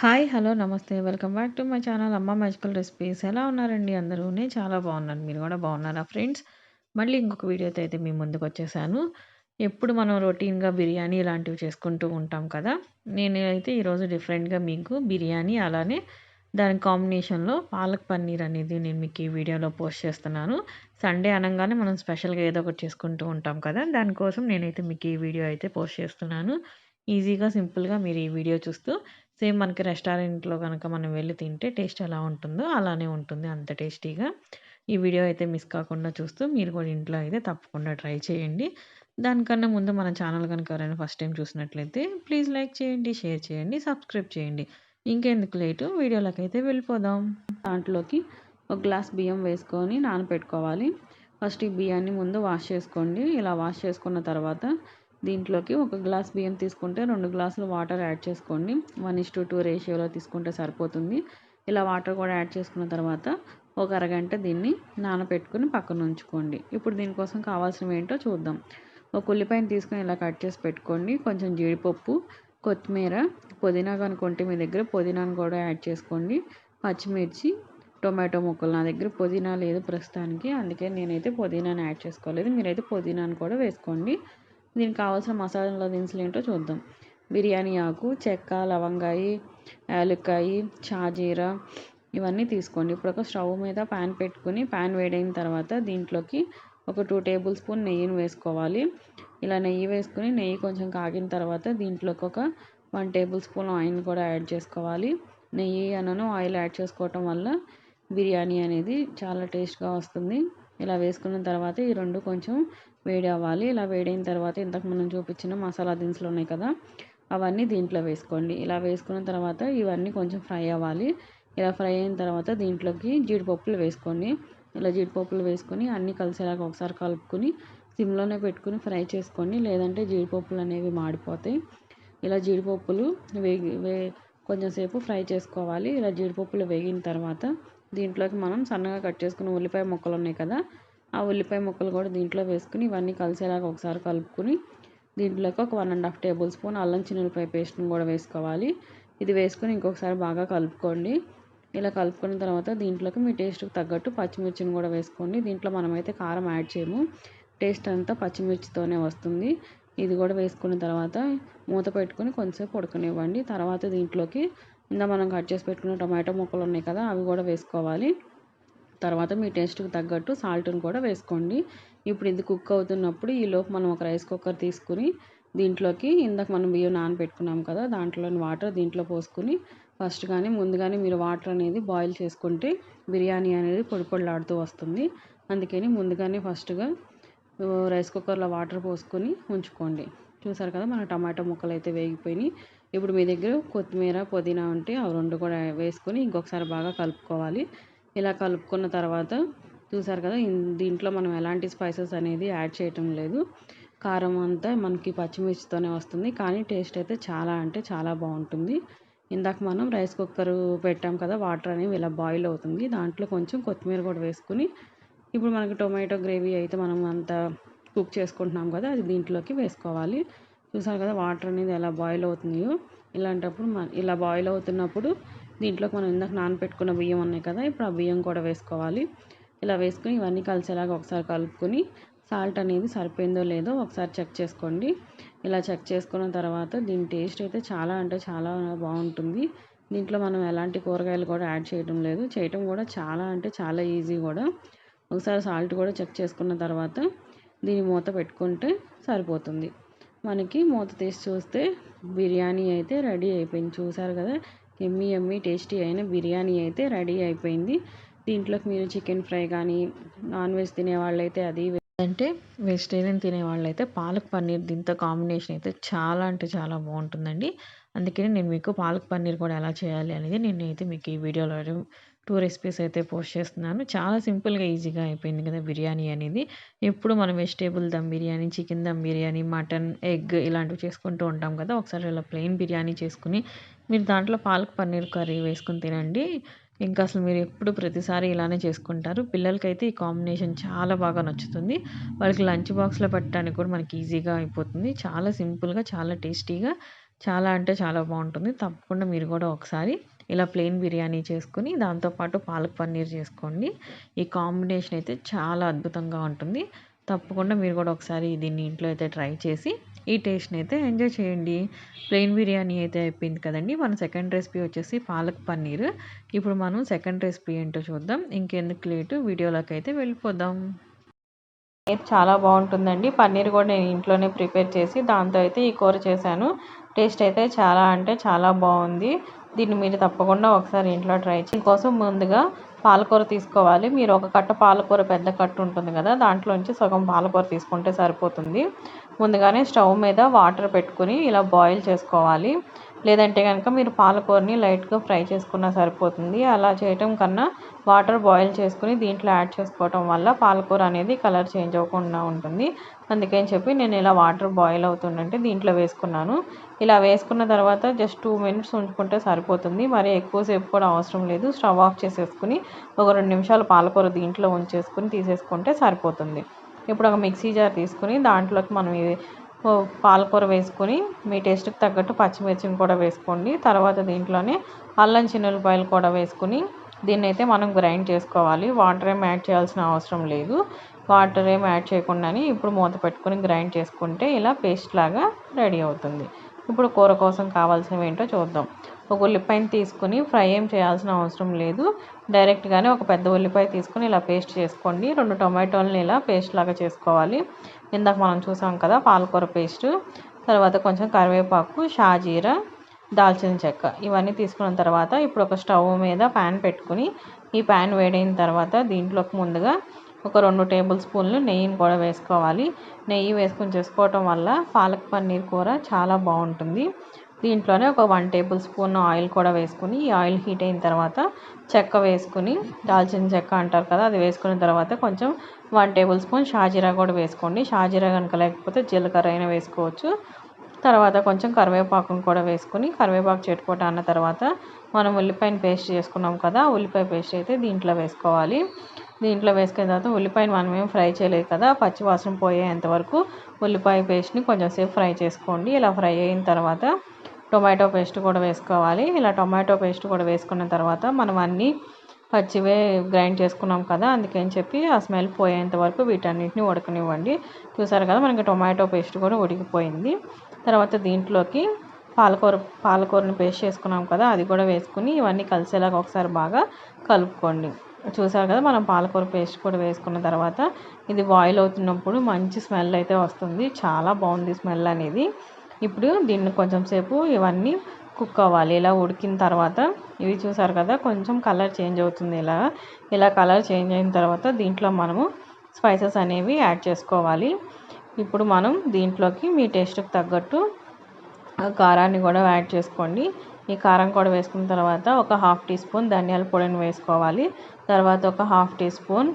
Hi hello నమస్తే. Welcome back to my channel అమ్మ magical recipes. ఎలా ఉన్నారండి అందరూ? నేను చాలా బాగున్నాను. మీరు కూడా బాగున్నారా ఫ్రెండ్స్? మళ్ళీ ఇంకొక వీడియోతో అయితే మీ ముందుకు వచ్చేసాను. ఎప్పుడు మనం రొటీన్గా బిర్యానీ ఇలాంటివి చేసుకుంటూ ఉంటాం కదా నేను అయితే ఈరోజు డిఫరెంట్గా మీకు బిర్యానీ అలానే దాని కాంబినేషన్లో పాలక్ పన్నీర్ అనేది నేను మీకు ఈ వీడియోలో పోస్ట్ చేస్తున్నాను. సండే అనగానే మనం స్పెషల్గా ఏదో ఒకటి చేసుకుంటూ ఉంటాం కదా దానికోసం నేనైతే మీకు ఈ వీడియో అయితే పోస్ట్ చేస్తున్నాను. ఈజీగా సింపుల్గా మీరు ఈ వీడియో చూస్తూ సేమ్ మనకి రెస్టారెంట్లో కనుక మనం వెళ్ళి తింటే టేస్ట్ ఎలా ఉంటుందో అలానే ఉంటుంది అంత టేస్టీగా. ఈ వీడియో అయితే మిస్ కాకుండా చూస్తూ మీరు కూడా ఇంట్లో అయితే తప్పకుండా ట్రై చేయండి. దానికన్నా ముందు మన ఛానల్ కనుక ఎవరైనా ఫస్ట్ టైం చూసినట్లయితే ప్లీజ్ లైక్ చేయండి షేర్ చేయండి సబ్స్క్రైబ్ చేయండి. ఇంకెందుకు లేటు వీడియోలోకి అయితే వెళ్ళిపోదాం. దాంట్లోకి ఒక గ్లాస్ బియ్యం వేసుకొని నానపెట్టుకోవాలి. ఫస్ట్ ఈ బియ్యాన్ని ముందు వాష్ చేసుకోండి. ఇలా వాష్ చేసుకున్న తర్వాత దీంట్లోకి ఒక గ్లాస్ బియ్యం తీసుకుంటే రెండు గ్లాసులు వాటర్ యాడ్ చేసుకోండి. వన్ ఇస్ టు టూ రేషియోలో తీసుకుంటే సరిపోతుంది. ఇలా వాటర్ కూడా యాడ్ చేసుకున్న తర్వాత ఒక అరగంట దీన్ని నానబెట్టుకుని పక్కన ఉంచుకోండి. ఇప్పుడు దీనికోసం కావాల్సినవి ఏంటో చూద్దాం. ఒక ఉల్లిపాయను తీసుకొని ఇలా కట్ చేసి పెట్టుకోండి. కొంచెం జీడిపప్పు కొత్తిమీర పుదీనా కనుక్కుంటే మీ దగ్గర పుదీనాను కూడా యాడ్ చేసుకోండి. పచ్చిమిర్చి టొమాటో ముక్కలు నా దగ్గర పుదీనా లేదు ప్రస్తుతానికి. అందుకే నేనైతే పుదీనాను యాడ్ చేసుకోలేదు. మీరైతే పుదీనాను కూడా వేసుకోండి. దీనికి కావాల్సిన మసాలా దినుసులు ఏంటో చూద్దాం. బిర్యానీ ఆకు చెక్క లవంగాయి యాలక్కాయి షాజీరా ఇవన్నీ తీసుకోండి. ఇప్పుడు ఒక స్టవ్ మీద ప్యాన్ పెట్టుకుని ప్యాన్ వేడైన తర్వాత దీంట్లోకి ఒక టూ టేబుల్ స్పూన్ నెయ్యిని వేసుకోవాలి. ఇలా నెయ్యి వేసుకుని నెయ్యి కొంచెం కాగిన తర్వాత దీంట్లోకి ఒక వన్ టేబుల్ స్పూన్ ఆయిల్ కూడా యాడ్ చేసుకోవాలి. నెయ్యి అనను ఆయిల్ యాడ్ చేసుకోవటం వల్ల బిర్యానీ అనేది చాలా టేస్ట్గా వస్తుంది. ఇలా వేసుకున్న తర్వాత ఈ రెండు కొంచెం వేడి అవ్వాలి. ఇలా వేడైన తర్వాత ఇంతకు మనం చూపించిన మసాలా దినుసులు ఉన్నాయి కదా అవన్నీ దీంట్లో వేసుకోండి. ఇలా వేసుకున్న తర్వాత ఇవన్నీ కొంచెం ఫ్రై అవ్వాలి. ఇలా ఫ్రై అయిన తర్వాత దీంట్లోకి జీడిపప్పులు వేసుకోండి. ఇలా జీడిపప్పులు వేసుకొని అన్నీ కలిసేలాగా ఒకసారి కలుపుకొని సిమ్లోనే పెట్టుకుని ఫ్రై చేసుకోండి. లేదంటే జీడిపప్పులు అనేవి మాడిపోతాయి. ఇలా జీడిపప్పులు వేగి వే కొంచెంసేపు ఫ్రై చేసుకోవాలి. ఇలా జీడిపప్పులు వేగిన తర్వాత దీంట్లోకి మనం సన్నగా కట్ చేసుకున్న ఉల్లిపాయ ముక్కలు ఉన్నాయి కదా ఆ ఉల్లిపాయ ముక్కలు కూడా దీంట్లో వేసుకుని ఇవన్నీ కలిసేలాగా ఒకసారి కలుపుకొని దీంట్లోకి ఒక one and half tablespoon అల్లం చిన్నులపాయ పేస్ట్ని కూడా వేసుకోవాలి. ఇది వేసుకొని ఇంకొకసారి బాగా కలుపుకోండి. ఇలా కలుపుకున్న తర్వాత దీంట్లోకి మీ టేస్ట్కి తగ్గట్టు పచ్చిమిర్చిని కూడా వేసుకోండి. దీంట్లో మనమైతే కారం యాడ్ చేయము. టేస్ట్ అంతా పచ్చిమిర్చితోనే వస్తుంది. ఇది కూడా వేసుకున్న తర్వాత మూత పెట్టుకొని కొంచెంసేపు ఉడకనివ్వండి. తర్వాత దీంట్లోకి ఇందా మనం కట్ చేసి పెట్టుకున్న టొమాటో ముక్కలు ఉన్నాయి కదా అవి కూడా వేసుకోవాలి. తర్వాత మీ టేస్ట్కి తగ్గట్టు సాల్ట్ని కూడా వేసుకోండి. ఇప్పుడు ఇది కుక్ అవుతున్నప్పుడు ఈలోపు మనం ఒక రైస్ కుక్కర్ తీసుకుని దీంట్లోకి ఇందాక మనం బియ్యం నానబెట్టుకున్నాం కదా దాంట్లోని వాటర్ దీంట్లో పోసుకుని ఫస్ట్ కానీ ముందుగానే మీరు వాటర్ అనేది బాయిల్ చేసుకుంటే బిర్యానీ అనేది పొడి పొడిలాడుతూ వస్తుంది. అందుకని ముందుగానే ఫస్ట్గా రైస్ కుక్కర్లో వాటర్ పోసుకొని ఉంచుకోండి. చూసారు కదా మన టమాటో ముక్కలు అయితే వేగిపోయినాయి. ఇప్పుడు మీ దగ్గర కొత్తిమీర పుదీనా ఉంటే అవి రెండు కూడా వేసుకొని ఇంకొకసారి బాగా కలుపుకోవాలి. ఇలా కలుపుకున్న తర్వాత చూసారు కదా దీంట్లో మనం ఎలాంటి స్పైసెస్ అనేది యాడ్ చేయటం లేదు. కారం అంతా మనకి పచ్చిమిర్చితోనే వస్తుంది కానీ టేస్ట్ అయితే చాలా అంటే చాలా బాగుంటుంది. ఇందాక మనం రైస్ కుక్కర్ పెట్టాం కదా వాటర్ అనేవి ఇలా బాయిల్ అవుతుంది. దాంట్లో కొంచెం కొత్తిమీర కూడా వేసుకుని ఇప్పుడు మనకి టొమాటో గ్రేవీ అయితే మనం అంత కుక్ చేసుకుంటున్నాం కదా అది దీంట్లోకి వేసుకోవాలి. చూసారు కదా వాటర్ అనేది ఎలా బాయిల్ అవుతుందో. ఇలాంటప్పుడు ఇలా బాయిల్ అవుతున్నప్పుడు దీంట్లోకి మనం ఇందాక నానపెట్టుకున్న బియ్యం ఉన్నాయి కదా ఇప్పుడు ఆ బియ్యం కూడా వేసుకోవాలి. ఇలా వేసుకుని ఇవన్నీ కలిసేలాగా ఒకసారి కలుపుకొని సాల్ట్ అనేది సరిపోయిందో లేదో ఒకసారి చెక్ చేసుకోండి. ఇలా చెక్ చేసుకున్న తర్వాత దీని టేస్ట్ అయితే చాలా అంటే చాలా బాగుంటుంది. దీంట్లో మనం ఎలాంటి కూరగాయలు కూడా యాడ్ చేయడం లేదు. చేయటం కూడా చాలా అంటే చాలా ఈజీ కూడా. ఒకసారి సాల్ట్ కూడా చెక్ చేసుకున్న తర్వాత దీని మూత పెట్టుకుంటే సరిపోతుంది. మనకి మూత తీసి చూస్తే బిర్యానీ అయితే రెడీ అయిపోయింది. చూసారు కదా? ఎమ్మి ఎమ్మి టేస్టీ అయిన బిర్యానీ అయితే రెడీ అయిపోయింది. దీంట్లోకి మీరు చికెన్ ఫ్రై కానీ నాన్ వెజ్ తినే వాళ్ళైతే అది అంటే వెజిటేరియన్ తినే వాళ్ళైతే పాలక్ పన్నీర్ దీంతో కాంబినేషన్ అయితే చాలా అంటే చాలా బాగుంటుందండి. అందుకని నేను మీకు పాలక్ పన్నీర్ కూడా ఎలా చేయాలి అనేది నేను అయితే మీకు ఈ వీడియోలో టూ రెసిపీస్ అయితే పోస్ట్ చేస్తున్నాను. చాలా సింపుల్గా ఈజీగా అయిపోయింది కదా బిర్యానీ అనేది. ఎప్పుడు మనం vegetable dum biryani chicken dum biryani mutton egg ఇలాంటివి చేసుకుంటూ ఉంటాం కదా. ఒకసారి ఇలా ప్లెయిన్ బిర్యానీ చేసుకుని మీరు దాంట్లో పాలక్ పన్నీర్ కర్రీ వేసుకుని తినండి. ఇంకా అసలు మీరు ఎప్పుడు ప్రతిసారి ఇలానే చేసుకుంటారు. పిల్లలకైతే ఈ కాంబినేషన్ చాలా బాగా నచ్చుతుంది. వాళ్ళకి లంచ్ బాక్స్లో పెట్టడానికి కూడా మనకి ఈజీగా అయిపోతుంది. చాలా సింపుల్గా చాలా టేస్టీగా చాలా అంటే చాలా బాగుంటుంది. తప్పకుండా మీరు కూడా ఒకసారి ఇలా ప్లెయిన్ బిర్యానీ చేసుకుని దాంతోపాటు పాలక్ పన్నీర్ చేసుకోండి. ఈ కాంబినేషన్ అయితే చాలా అద్భుతంగా ఉంటుంది. తప్పకుండా మీరు కూడా ఒకసారి దీన్ని ఇంట్లో అయితే ట్రై చేసి ఈ టేస్ట్ని అయితే ఎంజాయ్ చేయండి. ప్లెయిన్ బిర్యానీ అయితే అయిపోయింది కదండి. మన సెకండ్ రెసిపీ వచ్చేసి పాలక్ పన్నీర్. ఇప్పుడు మనం సెకండ్ రెసిపీ ఏంటో చూద్దాం. ఇంకెందుకు లేటు వీడియోలోకి అయితే వెళ్ళిపోదాం. చాలా బాగుంటుందండి. పన్నీర్ కూడా నేను ఇంట్లోనే ప్రిపేర్ చేసి దాంతో అయితే ఈ కూర చేశాను. టేస్ట్ అయితే చాలా అంటే చాలా బాగుంది. దీన్ని మీరు తప్పకుండా ఒకసారి ఇంట్లో ట్రై చేయండి. కోసం ముందుగా పాలకూర తీసుకోవాలి. మీరు ఒక కట్ట పాలకూర పెద్ద కట్ట ఉంటుంది కదా దాంట్లోంచి సగం పాలకూర తీసుకుంటే సరిపోతుంది. ముందుగానే స్టవ్ మీద వాటర్ పెట్టుకుని ఇలా బాయిల్ చేసుకోవాలి. లేదంటే కనుక మీరు పాలకూరని లైట్గా ఫ్రై చేసుకున్నా సరిపోతుంది. అలా చేయటం కన్నా వాటర్ బాయిల్ చేసుకుని దీంట్లో యాడ్ చేసుకోవటం వల్ల పాలకూర అనేది కలర్ చేంజ్ అవ్వకుండా ఉంటుంది. అందుకని చెప్పి నేను ఇలా వాటర్ బాయిల్ అవుతుందంటే దీంట్లో వేసుకున్నాను. ఇలా వేసుకున్న తర్వాత జస్ట్ టూ మినిట్స్ ఉంచుకుంటే సరిపోతుంది. మరి ఎక్కువసేపు కూడా అవసరం లేదు. స్టవ్ ఆఫ్ చేసేసుకుని ఒక రెండు నిమిషాలు పాలకూర దీంట్లో ఉంచేసుకుని తీసేసుకుంటే సరిపోతుంది. ఇప్పుడు ఒక మిక్సీ జార్ తీసుకుని దాంట్లోకి మనం పాలకూర వేసుకొని మీ టేస్ట్కి తగ్గట్టు పచ్చిమిర్చిని కూడా వేసుకోండి. తర్వాత దీంట్లోనే అల్లం చిన్నులపాయలు కూడా వేసుకుని దీన్ని అయితే మనం గ్రైండ్ చేసుకోవాలి. వాటర్ ఏం యాడ్ చేయాల్సిన అవసరం లేదు. వాటర్ ఏం యాడ్ చేయకుండానే ఇప్పుడు మూత పెట్టుకుని గ్రైండ్ చేసుకుంటే ఇలా పేస్ట్ లాగా రెడీ అవుతుంది. ఇప్పుడు కూర కోసం కావాల్సినవి ఏంటో చూద్దాం. ఒక ఉల్లిపాయని తీసుకుని ఫ్రై ఏం చేయాల్సిన అవసరం లేదు. డైరెక్ట్గానే ఒక పెద్ద ఉల్లిపాయ తీసుకుని ఇలా పేస్ట్ చేసుకోండి. రెండు టొమాటోలని ఇలా పేస్ట్ లాగా చేసుకోవాలి. ఇందాక మనం చూసాం కదా పాలకూర పేస్ట్. తర్వాత కొంచెం కరివేపాకు షాజీరా దాల్చిన చెక్క ఇవన్నీ తీసుకున్న తర్వాత ఇప్పుడు ఒక స్టవ్ మీద ప్యాన్ పెట్టుకుని ఈ ప్యాన్ వేడైన తర్వాత దీంట్లోకి ముందుగా ఒక రెండు టేబుల్ స్పూన్లు నెయ్యిని కూడా వేసుకోవాలి. నెయ్యి వేసుకొని చేసుకోవటం వల్ల పాలక్ పన్నీర్ కూర చాలా బాగుంటుంది. దీంట్లోనే ఒక వన్ టేబుల్ స్పూన్ ఆయిల్ కూడా వేసుకుని ఈ ఆయిల్ హీట్ అయిన తర్వాత చెక్క వేసుకుని దాల్చిన చెక్క అంటారు కదా అది వేసుకున్న తర్వాత కొంచెం వన్ టేబుల్ స్పూన్ షాజీరా కూడా వేసుకోండి. షాజీరా కనుక లేకపోతే జీలకర్ర అయినా వేసుకోవచ్చు. తర్వాత కొంచెం కరివేపాకును కూడా వేసుకుని కరివేపాకు చెట్టుకోట అన్న తర్వాత మనం ఉల్లిపాయను పేస్ట్ చేసుకున్నాం కదా ఉల్లిపాయ పేస్ట్ అయితే దీంట్లో వేసుకోవాలి. దీంట్లో వేసుకున్న తర్వాత ఉల్లిపాయను మనం ఏం ఫ్రై చేయలేదు కదా పచ్చివాసన పోయేంత వరకు ఉల్లిపాయ పేస్ట్ని కొంచెం సేపు ఫ్రై చేసుకోండి. ఇలా ఫ్రై అయిన తర్వాత టొమాటో పేస్ట్ కూడా వేసుకోవాలి. ఇలా టొమాటో పేస్ట్ కూడా వేసుకున్న తర్వాత మనం అన్నీ పచ్చివే గ్రైండ్ చేసుకున్నాం కదా అందుకని చెప్పి ఆ స్మెల్ పోయేంత వరకు వీటన్నిటిని ఉడకనివ్వండి. చూసారు కదా మనకి టొమాటో పేస్ట్ కూడా ఉడికిపోయింది. తర్వాత దీంట్లోకి పాలకూర పాలకూరని పేస్ట్ చేసుకున్నాం కదా అది కూడా వేసుకుని ఇవన్నీ కలిసేలాగా ఒకసారి బాగా కలుపుకోండి. చూసారు కదా మనం పాలకూర పేస్ట్ కూడా వేసుకున్న తర్వాత ఇది బాయిల్ అవుతున్నప్పుడు మంచి స్మెల్ అయితే వస్తుంది. చాలా బాగుంది స్మెల్ అనేది. ఇప్పుడు దీన్ని కొంచెం సేపు ఇవన్నీ కుక్ అవ్వాలి. ఇలా ఉడికిన తర్వాత ఇవి చూసారు కదా కొంచెం కలర్ చేంజ్ అవుతుంది ఇలా. ఇలా కలర్ చేంజ్ అయిన తర్వాత దీంట్లో మనము స్పైసెస్ అనేవి యాడ్ చేసుకోవాలి. ఇప్పుడు మనం దీంట్లోకి మీ టేస్ట్కి తగ్గట్టు కారాన్ని కూడా యాడ్ చేసుకోండి. ఈ కారం కూడా వేసుకున్న తర్వాత ఒక హాఫ్ టీ స్పూన్ ధనియాల పొడిని వేసుకోవాలి. తర్వాత ఒక హాఫ్ టీ స్పూన్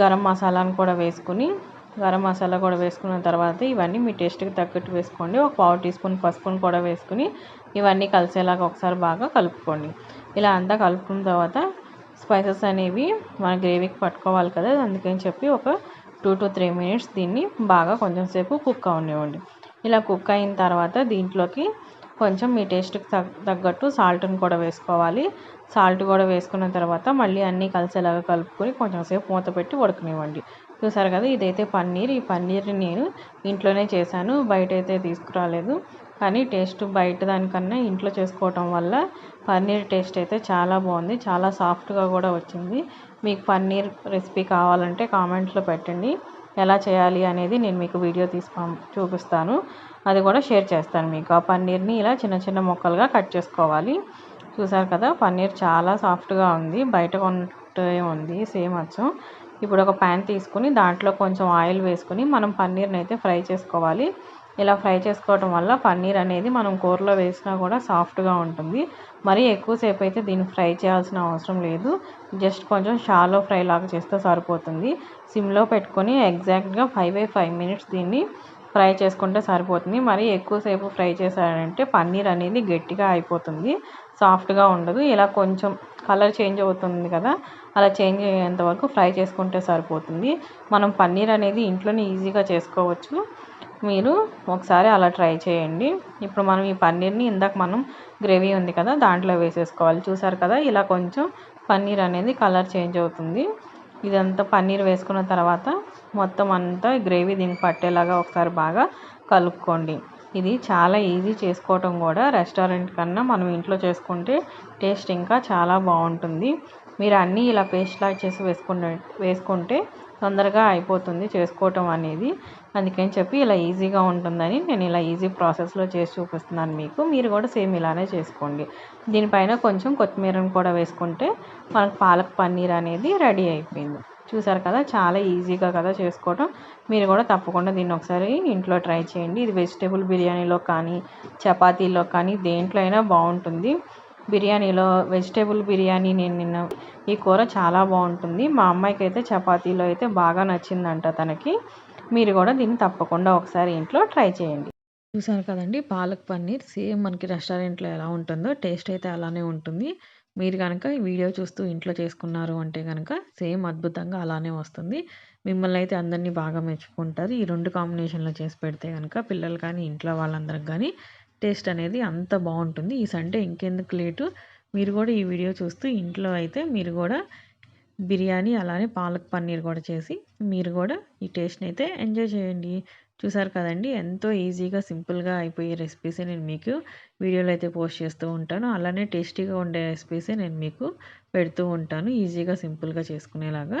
గరం మసాలాను కూడా వేసుకుని గరం మసాలా కూడా వేసుకున్న తర్వాత ఇవన్నీ మీ టేస్ట్కి తగ్గట్టు వేసుకోండి. ఒక పావు టీ స్పూన్ పసుపును కూడా వేసుకుని ఇవన్నీ కలిసేలాగా ఒకసారి బాగా కలుపుకోండి. ఇలా అంతా కలుపుకున్న తర్వాత స్పైసెస్ అనేవి మన గ్రేవీకి పట్టుకోవాలి కదా అందుకని చెప్పి ఒక టూ టు త్రీ మినిట్స్ దీన్ని బాగా కొంచెం సేపు కుక్ అవనివ్వండి. ఇలా కుక్ అయిన తర్వాత దీంట్లోకి కొంచెం మీ టేస్ట్కి తగ్గట్టు సాల్ట్ని కూడా వేసుకోవాలి. సాల్ట్ కూడా వేసుకున్న తర్వాత మళ్ళీ అన్నీ కలిసేలాగా కలుపుకొని కొంచెం సేపు మూత పెట్టి ఉడకనివ్వండి. చూసారు కదా ఇదైతే పన్నీర్. ఈ పన్నీర్ని నేను ఇంట్లోనే చేశాను. బయట అయితే తీసుకురాలేదు. కానీ టేస్ట్ బయట దానికన్నా ఇంట్లో చేసుకోవటం వల్ల పన్నీర్ టేస్ట్ అయితే చాలా బాగుంది. చాలా సాఫ్ట్గా కూడా వచ్చింది. మీకు పన్నీర్ రెసిపీ కావాలంటే కామెంట్లో పెట్టండి. ఎలా చేయాలి అనేది నేను మీకు వీడియో తీసి చూపిస్తాను. అది కూడా షేర్ చేస్తాను మీకు. ఆ పన్నీర్ని ఇలా చిన్న చిన్న ముక్కలుగా కట్ చేసుకోవాలి. చూసారు కదా పన్నీర్ చాలా సాఫ్ట్గా ఉంది. బయట కొన్నట్టే ఉంది సేమ్ అచ్చం. ఇప్పుడు ఒక ప్యాన్ తీసుకుని దాంట్లో కొంచెం ఆయిల్ వేసుకుని మనం పన్నీర్ని అయితే ఫ్రై చేసుకోవాలి. ఇలా ఫ్రై చేసుకోవటం వల్ల పన్నీర్ అనేది మనం కూరలో వేసినా కూడా సాఫ్ట్గా ఉంటుంది. మరీ ఎక్కువసేపు అయితే దీన్ని ఫ్రై చేయాల్సిన అవసరం లేదు. జస్ట్ కొంచెం షాలో ఫ్రై లాగా చేస్తే సరిపోతుంది. సిమ్లో పెట్టుకొని ఎగ్జాక్ట్గా ఫైవ్ బై ఫైవ్ మినిట్స్ దీన్ని ఫ్రై చేసుకుంటే సరిపోతుంది. మరి ఎక్కువసేపు ఫ్రై చేశారంటే పన్నీర్ అనేది గట్టిగా అయిపోతుంది. సాఫ్ట్గా ఉండదు. ఇలా కొంచెం కలర్ చేంజ్ అవుతుంది కదా అలా చేంజ్ అయ్యేంత వరకు ఫ్రై చేసుకుంటే సరిపోతుంది. మనం పన్నీర్ అనేది ఇంట్లోనే ఈజీగా చేసుకోవచ్చు. మీరు ఒకసారి అలా ట్రై చేయండి. ఇప్పుడు మనం ఈ పన్నీర్ని ఇందాక మనం గ్రేవీ ఉంది కదా దాంట్లో వేసేసుకోవాలి. చూసారు కదా ఇలా కొంచెం పన్నీర్ అనేది కలర్ చేంజ్ అవుతుంది. ఇదంతా పన్నీర్ వేసుకున్న తర్వాత మొత్తం అంతా గ్రేవీ దీనికి పట్టేలాగా ఒకసారి బాగా కలుపుకోండి. ఇది చాలా ఈజీ చేసుకోవటం కూడా రెస్టారెంట్ కన్నా మనం ఇంట్లో చేసుకుంటే టేస్ట్ ఇంకా చాలా బాగుంటుంది. మీరు అన్నీ ఇలా పేస్ట్లా చేసి వేసుకుంటే వేసుకుంటే తొందరగా అయిపోతుంది చేసుకోవటం అనేది. అందుకని చెప్పి ఇలా ఈజీగా ఉంటుందని నేను ఇలా ఈజీ ప్రాసెస్లో చేసి చూపిస్తున్నాను మీకు. మీరు కూడా సేమ్ ఇలానే చేసుకోండి. దీనిపైన కొంచెం కొత్తిమీరను కూడా వేసుకుంటే మనకు పాలక్ పన్నీర్ అనేది రెడీ అయిపోయింది. చూసారు కదా చాలా ఈజీగా కదా చేసుకోవటం. మీరు కూడా తప్పకుండా దీన్ని ఒకసారి ఇంట్లో ట్రై చేయండి. ఇది వెజిటేబుల్ బిర్యానీలో కానీ చపాతీలో కానీ దేంట్లో అయినా బాగుంటుంది. బిర్యానీలో వెజిటేబుల్ బిర్యానీ నేను నిన్న ఈ కూర చాలా బాగుంటుంది. మా అమ్మాయికి అయితే చపాతీలో అయితే బాగా నచ్చిందంట తనకి. మీరు కూడా దీన్ని తప్పకుండా ఒకసారి ఇంట్లో ట్రై చేయండి. చూసారు కదండి పాలక్ పన్నీర్. సేమ్ మనకి రెస్టారెంట్లో ఎలా ఉంటుందో టేస్ట్ అయితే అలానే ఉంటుంది. మీరు కనుక ఈ వీడియో చూస్తూ ఇంట్లో చేసుకున్నారు అంటే కనుక సేమ్ అద్భుతంగా అలానే వస్తుంది. మిమ్మల్ని అయితే అందరినీ బాగా మెచ్చుకుంటారు. ఈ రెండు కాంబినేషన్లో చేసి పెడితే కనుక పిల్లలు కానీ ఇంట్లో వాళ్ళందరికి కానీ టేస్ట్ అనేది అంత బాగుంటుంది. ఈ సండే ఇంకెందుకు లేటు? మీరు కూడా ఈ వీడియో చూస్తూ ఇంట్లో అయితే మీరు కూడా బిర్యానీ అలానే పాలక్ పన్నీర్ కూడా చేసి మీరు కూడా ఈ టేస్ట్ని అయితే ఎంజాయ్ చేయండి. చూసారు కదండి? ఎంతో ఈజీగా సింపుల్గా అయిపోయే రెసిపీసే నేను మీకు వీడియోలో అయితే పోస్ట్ చేస్తూ ఉంటాను. అలానే టేస్టీగా ఉండే రెసిపీసే నేను మీకు పెడుతూ ఉంటాను. ఈజీగా సింపుల్గా చేసుకునేలాగా.